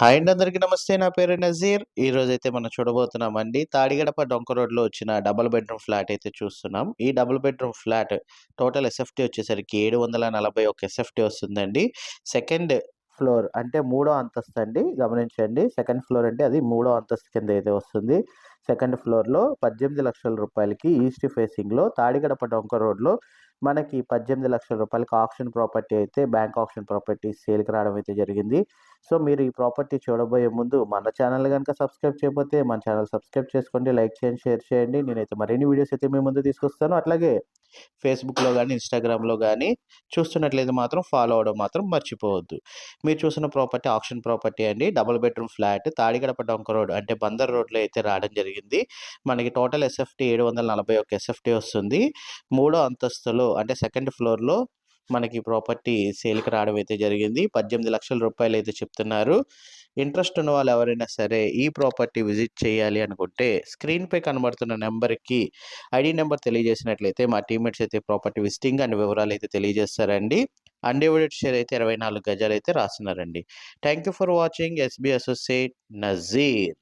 Hi అండి అందరికీ నమస్తే. నా పేరు నజీర్. ఈ రోజు అయితే మనం చూడబోతున్నామండి. తాడిగడప డొంక రోడ్లో వచ్చిన డబుల్ బెడ్రూమ్ ఫ్లాట్ అయితే చూస్తున్నాం. ఈ double bedroom flat total SFT వచ్చేసరికి ఏడు వందల నలభై ఒక ఎస్ఎఫ్టీ వస్తుందండి. సెకండ్ ఫ్లోర్ అంటే మూడో అంతస్తు అండి. గమనించండి. సెకండ్ ఫ్లోర్ అంటే అది మూడో అంతస్తు కింద అయితే వస్తుంది. సెకండ్ ఫ్లోర్లో పద్దెనిమిది లక్షల రూపాయలకి ఈస్ట్ ఫేసింగ్లో తాడిగడప డొంక రోడ్లో మనకి పద్దెనిమిది లక్షల రూపాయలకి ఆప్షన్ ప్రాపర్టీ అయితే బ్యాంక్ ఆప్షన్ ప్రాపర్టీ సేల్కి రావడం అయితే జరిగింది. సో మీరు ఈ ప్రాపర్టీ చూడబోయే ముందు మన ఛానల్ కనుక సబ్స్క్రైబ్ చేయకపోతే మన ఛానల్ సబ్స్క్రైబ్ చేసుకోండి లైక్ చేయండి షేర్ చేయండి. నేనైతే మరిన్ని వీడియోస్ అయితే మీ ముందు తీసుకొస్తాను. అట్లాగే ఫేస్బుక్లో కానీ ఇన్స్టాగ్రామ్లో కానీ చూస్తున్నట్లయితే మాత్రం ఫాలో అవడం మాత్రం మర్చిపోవద్దు. మీరు చూసిన ప్రాపర్టీ ఆప్షన్ ప్రాపర్టీ అండి. డబుల్ బెడ్రూమ్ ఫ్లాట్ తాడిగడప డొంక రోడ్ అంటే బందర్ రోడ్లో అయితే రావడం జరిగింది. మనకి టోటల్ ఎస్ఎఫ్టీ ఏడు వందల నలభై ఒక ఎస్ఎఫ్టీ వస్తుంది. మూడో అంతస్తులో అంటే సెకండ్ ఫ్లోర్లో మనకి ప్రాపర్టీ సేల్కి రావడం అయితే జరిగింది. పద్దెనిమిది లక్షల రూపాయలు అయితే చెప్తున్నారు. ఇంట్రెస్ట్ ఉన్న వాళ్ళు ఎవరైనా సరే ఈ ప్రాపర్టీ విజిట్ చేయాలి అనుకుంటే స్క్రీన్పై కనబడుతున్న నెంబర్కి ఐడి నెంబర్ తెలియజేసినట్లయితే మా టీమేట్స్ అయితే ప్రాపర్టీ విజిటింగ్ అండ్ వివరాలు అయితే తెలియజేస్తారండి. అన్డివైడెడ్ షేర్ అయితే ఇరవై నాలుగు గజాలు అయితే రాస్తున్నారండి. Thank you for watching. SB associate Nazeer.